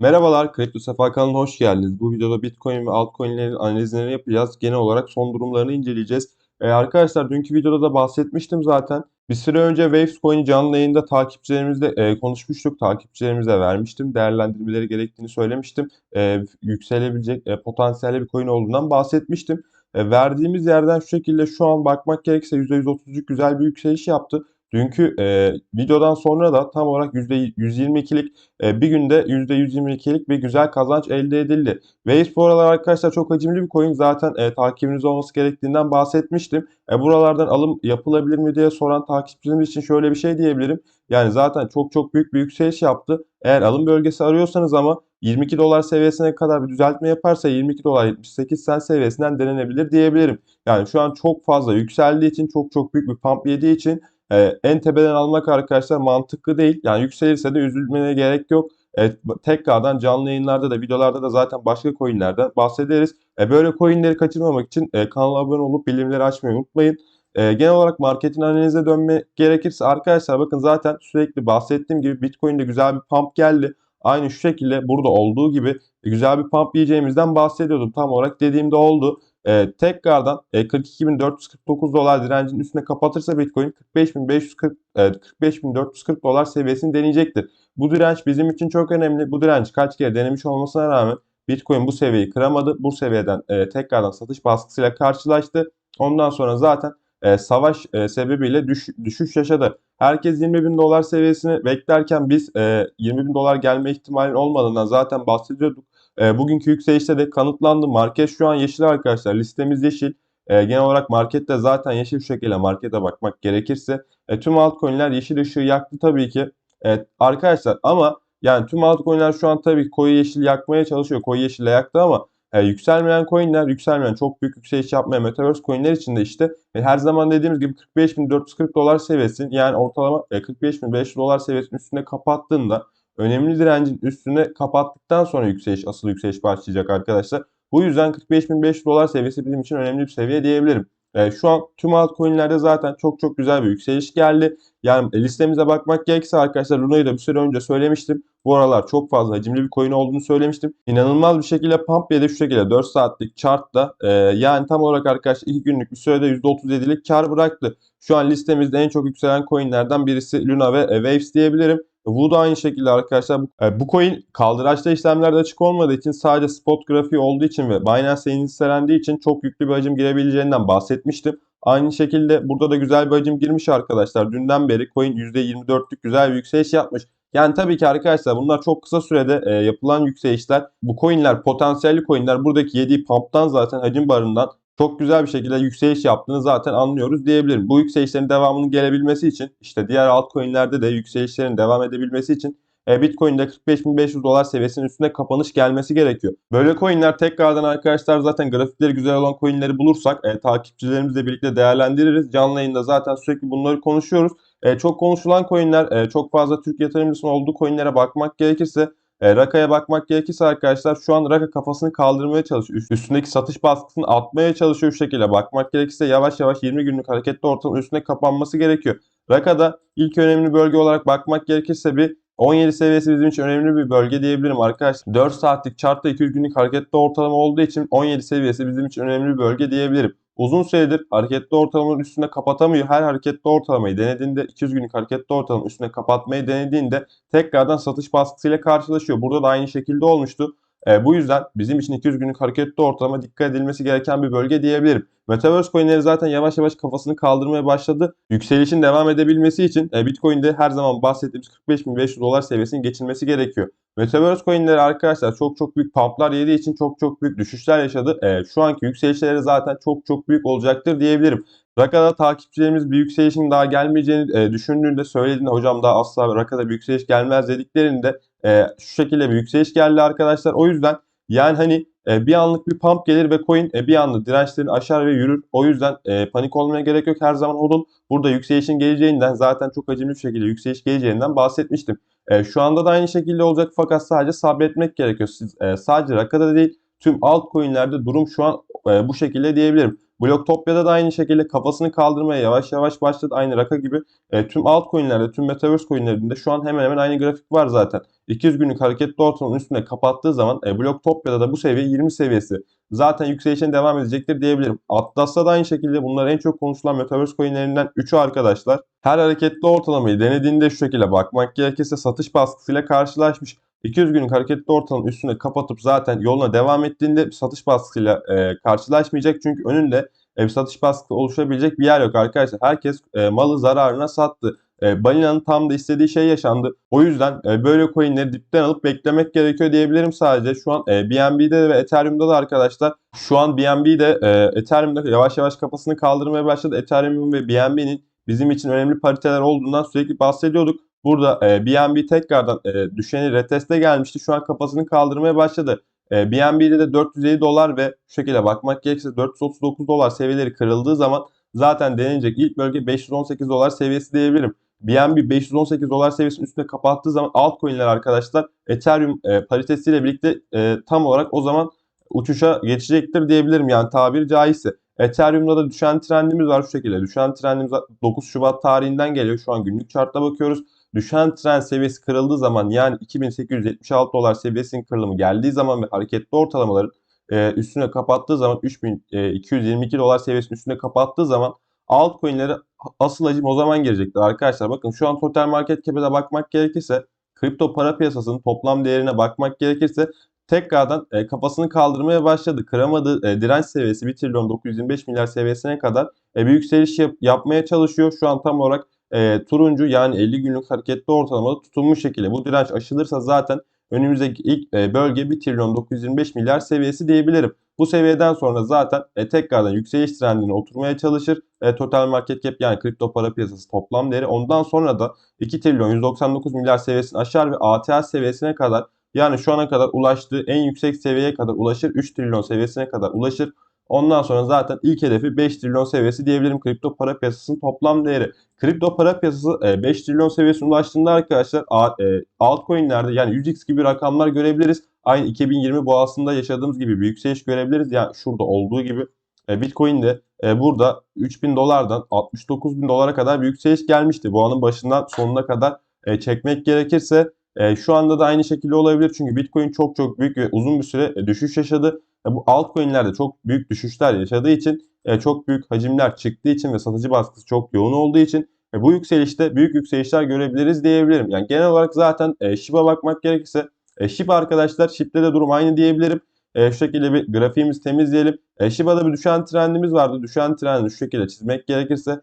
Merhabalar, Kripto Sefa kanalına hoş geldiniz. Bu videoda Bitcoin ve altcoin'lerin analizlerini yapacağız. Genel olarak son durumlarını inceleyeceğiz. Ee, arkadaşlar dünkü videoda da bahsetmiştim zaten. Bir süre önce Waves Coin'i canlı yayında takipçilerimizle e, konuşmuştuk. Takipçilerimize vermiştim. Değerlendirmeleri gerektiğini söylemiştim. E, yükselebilecek e, potansiyelli bir coin olduğundan bahsetmiştim. E, verdiğimiz yerden şu şekilde şu an bakmak gerekirse %130'luk güzel bir yükseliş yaptı. Dünkü e, videodan sonra da tam olarak %122'lik e, bir günde %122'lik bir güzel kazanç elde edildi. Waves bu aralar arkadaşlar çok hacimli bir coin. Zaten e, takibiniz olması gerektiğinden bahsetmiştim. E, buralardan alım yapılabilir mi diye soran takipçilerimiz için şöyle bir şey diyebilirim. Yani zaten çok çok büyük bir yükseliş yaptı. Eğer alım bölgesi arıyorsanız ama 22 dolar seviyesine kadar bir düzeltme yaparsa 22 dolar 78 sen seviyesinden denenebilir diyebilirim. Yani şu an çok fazla yükseldiği için çok çok büyük bir pump yediği için e, en tepeden almak arkadaşlar mantıklı değil. Yani yükselirse de üzülmene gerek yok. E, tekrardan canlı yayınlarda da videolarda da zaten başka coinlerden bahsederiz. E, böyle coinleri kaçırmamak için e, kanala abone olup bildirimleri açmayı unutmayın. E, genel olarak marketin analize dönme gerekirse arkadaşlar bakın zaten sürekli bahsettiğim gibi Bitcoin'de güzel bir pump geldi. Aynı şu şekilde burada olduğu gibi güzel bir pump yiyeceğimizden bahsediyordum. Tam olarak dediğimde oldu. E, tekrardan e, 42.449 dolar direncinin üstüne kapatırsa Bitcoin 45.540 e, 45.440 dolar seviyesini deneyecektir. Bu direnç bizim için çok önemli. Bu direnç kaç kere denemiş olmasına rağmen Bitcoin bu seviyeyi kıramadı. Bu seviyeden e, tekrardan satış baskısıyla karşılaştı. Ondan sonra zaten e, savaş e, sebebiyle düş, düşüş yaşadı. Herkes 20 bin dolar seviyesini beklerken biz e, 20 bin dolar gelme ihtimalinin olmadığından zaten bahsediyorduk. E, bugünkü yükselişte de kanıtlandı. Market şu an yeşil arkadaşlar. Listemiz yeşil. E, genel olarak markette zaten yeşil şekilde markete bakmak gerekirse. E, tüm altcoin'ler yeşil ışığı yaktı tabii ki. Evet arkadaşlar ama yani tüm altcoin'ler şu an tabii koyu yeşil yakmaya çalışıyor. Koyu yeşille yaktı ama e, yükselmeyen coin'ler, yükselmeyen çok büyük yükseliş yapmayan Metaverse coin'ler için de işte e, her zaman dediğimiz gibi 45.440 dolar seviyesi yani ortalama e, 45.500 dolar seviyesinin üstünde kapattığında önemli direncin üstüne kapattıktan sonra yükseliş, asıl yükseliş başlayacak arkadaşlar. Bu yüzden 45.500 dolar seviyesi bizim için önemli bir seviye diyebilirim. E, şu an tüm altcoin'lerde zaten çok çok güzel bir yükseliş geldi. Yani listemize bakmak gerekirse arkadaşlar Luna'yı da bir süre önce söylemiştim. Bu aralar çok fazla hacimli bir coin olduğunu söylemiştim. İnanılmaz bir şekilde pump yedi şu şekilde 4 saatlik chartta e, yani tam olarak arkadaşlar 2 günlük bir sürede %37'lik kar bıraktı. Şu an listemizde en çok yükselen coinlerden birisi Luna ve e, Waves diyebilirim. Bu da aynı şekilde arkadaşlar e, bu coin kaldıraçta işlemlerde açık olmadığı için sadece spot grafiği olduğu için ve Binance listelendiği için çok yüklü bir hacim girebileceğinden bahsetmiştim. Aynı şekilde burada da güzel bir hacim girmiş arkadaşlar. Dünden beri coin %24'lük güzel bir yükseliş yapmış. Yani tabii ki arkadaşlar bunlar çok kısa sürede e, yapılan yükselişler. Bu coinler potansiyelli coinler buradaki yediği pump'tan zaten hacim barından çok güzel bir şekilde yükseliş yaptığını zaten anlıyoruz diyebilirim. Bu yükselişlerin devamının gelebilmesi için işte diğer altcoin'lerde de yükselişlerin devam edebilmesi için e, Bitcoin'de 45.500 dolar seviyesinin üstüne kapanış gelmesi gerekiyor. Böyle coinler tekrardan arkadaşlar zaten grafikleri güzel olan coinleri bulursak e, takipçilerimizle birlikte değerlendiririz. Canlı yayında zaten sürekli bunları konuşuyoruz. E, çok konuşulan coinler, e, çok fazla Türk yatırımcısının olduğu coinlere bakmak gerekirse e, Raka'ya bakmak gerekirse arkadaşlar şu an Raka kafasını kaldırmaya çalışıyor. Üstündeki satış baskısını atmaya çalışıyor şu şekilde. Bakmak gerekirse yavaş yavaş 20 günlük hareketli ortamın üstüne kapanması gerekiyor. Raka'da ilk önemli bölge olarak bakmak gerekirse bir 17 seviyesi bizim için önemli bir bölge diyebilirim arkadaşlar. 4 saatlik chartta 200 günlük hareketli ortalama olduğu için 17 seviyesi bizim için önemli bir bölge diyebilirim. Uzun süredir hareketli ortalamanın üstüne kapatamıyor. Her hareketli ortalamayı denediğinde 200 günlük hareketli ortalamanın üstüne kapatmayı denediğinde tekrardan satış baskısıyla karşılaşıyor. Burada da aynı şekilde olmuştu. E, bu yüzden bizim için 200 günlük hareketli ortalama dikkat edilmesi gereken bir bölge diyebilirim. Metaverse coinleri zaten yavaş yavaş kafasını kaldırmaya başladı. Yükselişin devam edebilmesi için e, Bitcoin'de her zaman bahsettiğimiz 45.500 dolar seviyesinin geçilmesi gerekiyor. Metaverse coinleri arkadaşlar çok çok büyük pumplar yediği için çok çok büyük düşüşler yaşadı. E, şu anki yükselişleri zaten çok çok büyük olacaktır diyebilirim. Raka'da takipçilerimiz bir yükselişin daha gelmeyeceğini e, düşündüğünde söylediğinde hocam daha asla Raka'da bir yükseliş gelmez dediklerinde e, şu şekilde bir yükseliş geldi arkadaşlar. O yüzden yani hani e, bir anlık bir pump gelir ve coin e, bir anda dirençlerini aşar ve yürür. O yüzden e, panik olmaya gerek yok. Her zaman hodl burada yükselişin geleceğinden zaten çok acımlı bir şekilde yükseliş geleceğinden bahsetmiştim. E, şu anda da aynı şekilde olacak fakat sadece sabretmek gerekiyor. Siz e, sadece Raka'da değil tüm altcoin'lerde durum şu an e, bu şekilde diyebilirim. Bloktopya'da da aynı şekilde kafasını kaldırmaya yavaş yavaş başladı. Aynı Raka gibi e, tüm altcoin'lerde, tüm Metaverse coin'lerinde şu an hemen hemen aynı grafik var zaten. 200 günlük hareketli ortalamanın üstüne kapattığı zaman e, Bloktopya'da da bu seviye 20 seviyesi. Zaten yükselişine devam edecektir diyebilirim. Atlas'ta da aynı şekilde bunlar en çok konuşulan Metaverse coin'lerinden 3'ü arkadaşlar. Her hareketli ortalamayı denediğinde şu şekilde bakmak gerekirse satış baskısıyla karşılaşmış. 200 günlük hareketli ortalamanın üstüne kapatıp zaten yoluna devam ettiğinde satış baskısıyla e, karşılaşmayacak. Çünkü önünde e, satış baskısı oluşabilecek bir yer yok arkadaşlar. Herkes e, malı zararına sattı. E, Balina'nın tam da istediği şey yaşandı. O yüzden e, böyle coinleri dipten alıp beklemek gerekiyor diyebilirim sadece. Şu an e, BNB'de ve Ethereum'da da arkadaşlar şu an BNB'de e, Ethereum'da yavaş yavaş kafasını kaldırmaya başladı. Ethereum ve BNB'nin bizim için önemli pariteler olduğundan sürekli bahsediyorduk. Burada e, BNB tekrardan e, düşeni reteste gelmişti. Şu an kafasını kaldırmaya başladı. E, BNB'de de 450 dolar ve şu şekilde bakmak gerekirse 439 dolar seviyeleri kırıldığı zaman zaten denilecek ilk bölge 518 dolar seviyesi diyebilirim. BNB 518 dolar seviyesinin üstüne kapattığı zaman altcoin'ler arkadaşlar Ethereum e, paritesiyle birlikte e, tam olarak o zaman uçuşa geçecektir diyebilirim yani tabiri caizse. Ethereum'da da düşen trendimiz var şu şekilde. Düşen trendimiz 9 Şubat tarihinden geliyor. Şu an günlük chartta bakıyoruz. Düşen trend seviyesi kırıldığı zaman yani 2876 dolar seviyesinin kırılımı geldiği zaman ve hareketli ortalamaların e, üstüne kapattığı zaman 3222 dolar seviyesinin üstüne kapattığı zaman altcoin'lere asıl hacim o zaman gelecektir arkadaşlar. Bakın şu an total market cap'e bakmak gerekirse kripto para piyasasının toplam değerine bakmak gerekirse tekrardan e, kafasını kaldırmaya başladı. Kıramadığı e, direnç seviyesi 1 trilyon 925 milyar seviyesine kadar e, bir yükseliş yap, yapmaya çalışıyor. Şu an tam olarak e, turuncu yani 50 günlük hareketli ortalamada tutulmuş şekilde. Bu direnç aşılırsa zaten önümüzdeki ilk e, bölge 1 trilyon 925 milyar seviyesi diyebilirim. Bu seviyeden sonra zaten e, tekrardan yükseliş trendine oturmaya çalışır. E, total market cap yani kripto para piyasası toplam değeri. Ondan sonra da 2 trilyon 199 milyar seviyesini aşar ve ATH seviyesine kadar yani şu ana kadar ulaştığı en yüksek seviyeye kadar ulaşır. 3 trilyon seviyesine kadar ulaşır. Ondan sonra zaten ilk hedefi 5 trilyon seviyesi diyebilirim kripto para piyasasının toplam değeri. Kripto para piyasası 5 trilyon seviyesine ulaştığında arkadaşlar e, altcoin'lerde yani 100x gibi rakamlar görebiliriz. Aynı 2020 boğasında yaşadığımız gibi bir yükseliş görebiliriz. Yani şurada olduğu gibi e, Bitcoin de e, burada 3000 dolardan 69 bin dolara kadar bir yükseliş gelmişti. Bu anın başından sonuna kadar çekmek gerekirse şu anda da aynı şekilde olabilir. Çünkü Bitcoin çok çok büyük ve uzun bir süre düşüş yaşadı. Bu altcoin'lerde çok büyük düşüşler yaşadığı için e, çok büyük hacimler çıktığı için ve satıcı baskısı çok yoğun olduğu için e, bu yükselişte büyük yükselişler görebiliriz diyebilirim. Yani genel olarak zaten e, SHIB'a bakmak gerekirse SHIB arkadaşlar SHIB'de de durum aynı diyebilirim. şu şekilde bir grafiğimizi temizleyelim. SHIB'da bir düşen trendimiz vardı. Düşen trendi şu şekilde çizmek gerekirse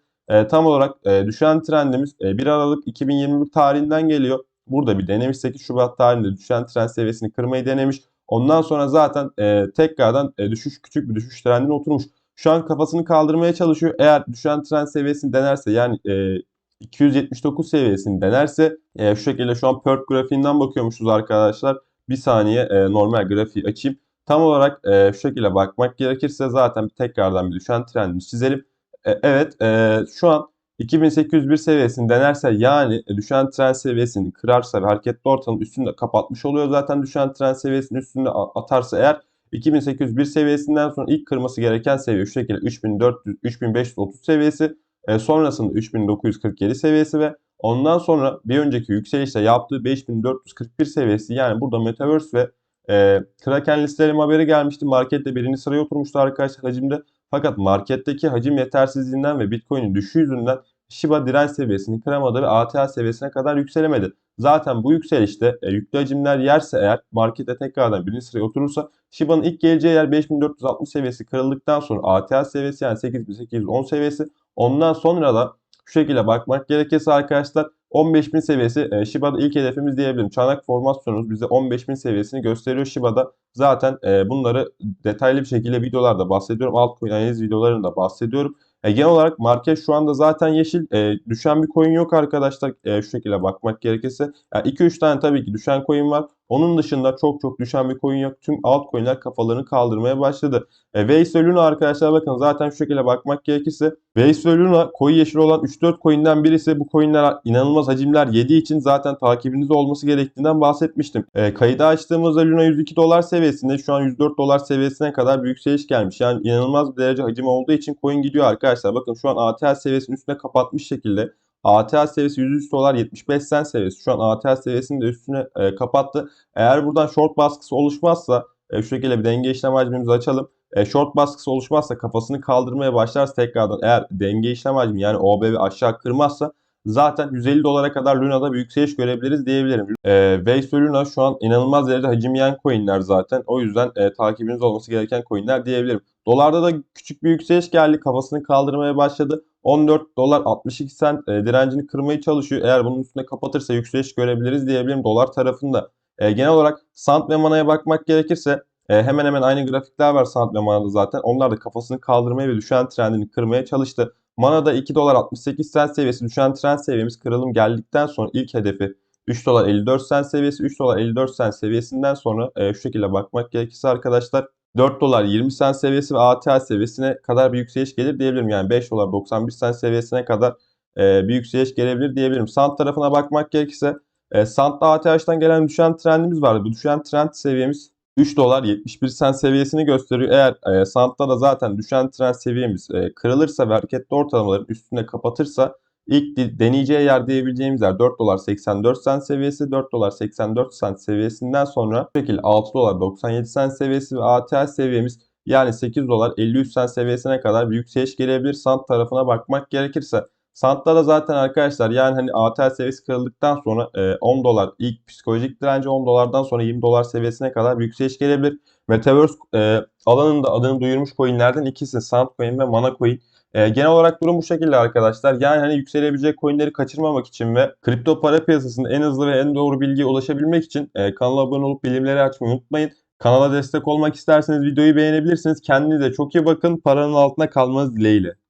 tam olarak düşen trendimiz 1 Aralık 2021 tarihinden geliyor. Burada bir denemiş 8 Şubat tarihinde düşen trend seviyesini kırmayı denemiş. Ondan sonra zaten e, tekrardan e, düşüş küçük bir düşüş trendine oturmuş. Şu an kafasını kaldırmaya çalışıyor. Eğer düşen trend seviyesini denerse yani e, 279 seviyesini denerse e, şu şekilde şu an PERT grafiğinden bakıyormuşuz arkadaşlar. Bir saniye e, normal grafiği açayım. Tam olarak e, şu şekilde bakmak gerekirse zaten tekrardan bir düşen trendimizi çizelim. E, evet e, şu an 2801 seviyesini denerse yani e, düşen trend seviyesini kırarsa ve hareketli ortamın üstünde kapatmış oluyor zaten düşen trend seviyesinin üstünde atarsa eğer 2801 seviyesinden sonra ilk kırması gereken seviye şu şekilde 3400 3530 seviyesi e, sonrasında 3947 seviyesi ve ondan sonra bir önceki yükselişte yaptığı 5441 seviyesi yani burada Metaverse ve e, Kraken listelerim haberi gelmişti. Markette birinci sıraya oturmuştu arkadaşlar hacimde. Fakat marketteki hacim yetersizliğinden ve Bitcoin'in düşüşü yüzünden Shiba direnç seviyesini kıramadı ve ATH seviyesine kadar yükselemedi. Zaten bu yükselişte e, yüklü hacimler yerse eğer markette tekrardan birinci sıraya oturursa Shiba'nın ilk geleceği yer 5460 seviyesi kırıldıktan sonra ATH seviyesi yani 8810 seviyesi ondan sonra da şu şekilde bakmak gerekirse arkadaşlar 15.000 seviyesi e, Shiba'da ilk hedefimiz diyebilirim. Çanak formasyonumuz bize 15.000 seviyesini gösteriyor Shiba'da. Zaten e, bunları detaylı bir şekilde videolarda bahsediyorum. Altcoin analiz videolarında bahsediyorum. E, genel olarak market şu anda zaten yeşil. E, düşen bir coin yok arkadaşlar. E, şu şekilde bakmak gerekirse. Yani 2-3 tane tabii ki düşen coin var. Onun dışında çok çok düşen bir coin yok. Tüm altcoin'ler kafalarını kaldırmaya başladı. E, Waze ve Luna arkadaşlar bakın zaten şu şekilde bakmak gerekirse Waze ve Luna koyu yeşil olan 3-4 coin'den birisi. Bu coin'ler inanılmaz hacimler yediği için zaten takibinizde olması gerektiğinden bahsetmiştim. E, kaydı açtığımızda Luna 102 dolar seviyesinde şu an 104 dolar seviyesine kadar bir yükseliş gelmiş. Yani inanılmaz bir derece hacim olduğu için coin gidiyor arkadaşlar. Bakın şu an ATH seviyesinin üstüne kapatmış şekilde. ATH seviyesi 103 dolar 75 sen seviyesi. Şu an ATH seviyesini de üstüne e, kapattı. Eğer buradan short baskısı oluşmazsa e, şu şekilde bir denge işlem hacmimizi açalım. E, short baskısı oluşmazsa kafasını kaldırmaya başlarsa tekrardan eğer denge işlem hacmi yani OBV aşağı kırmazsa zaten 150 dolara kadar Luna'da bir yükseliş görebiliriz diyebilirim. E, Waze ve Luna şu an inanılmaz derecede hacim yiyen coinler zaten. O yüzden e, takibiniz olması gereken coinler diyebilirim. Dolarda da küçük bir yükseliş geldi. Kafasını kaldırmaya başladı. 14 dolar 62 sen e, direncini kırmaya çalışıyor. Eğer bunun üstüne kapatırsa yükseliş görebiliriz diyebilirim dolar tarafında. E, genel olarak Sant ve Mana'ya bakmak gerekirse e, hemen hemen aynı grafikler var Sant ve Mana'da zaten. Onlar da kafasını kaldırmaya ve düşen trendini kırmaya çalıştı. Mana'da 2 dolar 68 sen seviyesi düşen trend seviyemiz kırılım geldikten sonra ilk hedefi 3 dolar 54 sen seviyesi 3 dolar 54 sen seviyesinden sonra e, şu şekilde bakmak gerekirse arkadaşlar 4 dolar 20 sen seviyesi ve ATH seviyesine kadar bir yükseliş gelir diyebilirim. Yani 5 dolar 91 sen seviyesine kadar e, bir yükseliş gelebilir diyebilirim. Sant tarafına bakmak gerekirse e, Sant'ta ATH'dan gelen düşen trendimiz vardı. Bu düşen trend seviyemiz 3 dolar 71 sen seviyesini gösteriyor. Eğer e, Sant'ta da zaten düşen trend seviyemiz e, kırılırsa ve hareketli ortalamaların üstünde kapatırsa ilk deneyeceği yer diyebileceğimiz yer 4 dolar 84 sen seviyesi. 4 dolar 84 sen seviyesinden sonra bu şekilde 6 dolar 97 sen seviyesi ve ATH seviyemiz yani 8 dolar 53 sen seviyesine kadar bir yükseliş gelebilir. Sant tarafına bakmak gerekirse. Sant'ta da zaten arkadaşlar yani hani ATH seviyesi kırıldıktan sonra e, 10 dolar ilk psikolojik direnci 10 dolardan sonra 20 dolar seviyesine kadar bir yükseliş gelebilir. Metaverse e, alanında adını duyurmuş coinlerden ikisi Sant Coin ve Mana Coin. E, genel olarak durum bu şekilde arkadaşlar. Yani hani yükselebilecek coinleri kaçırmamak için ve kripto para piyasasında en hızlı ve en doğru bilgiye ulaşabilmek için e, kanala abone olup bilimleri açmayı unutmayın. Kanala destek olmak isterseniz videoyu beğenebilirsiniz. Kendinize çok iyi bakın. Paranın altına kalmanız dileğiyle.